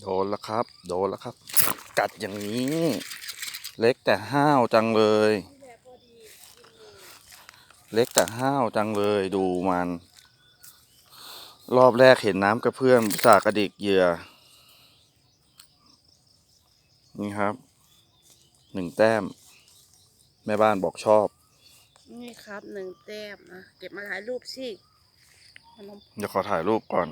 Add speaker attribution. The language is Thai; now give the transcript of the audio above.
Speaker 1: โดนแล้วครับ โดนแล้วครับ กัดอย่างนี้ เล็กแต่ห้าวจังเลย เล็กแต่ห้าวจังเลยดูมัน รอบแรกเห็นน้ำกระเพื่อมจากกระดิกเหยื่อ นี่ครับหนึ่งแต้ม แม่บ้านบอกชอบ
Speaker 2: นี่ครับหนึ่งแต้มนะเก็บมาถ่ายรูปสิ
Speaker 1: เดี๋ยวขอถ่ายรูปก่อ
Speaker 2: น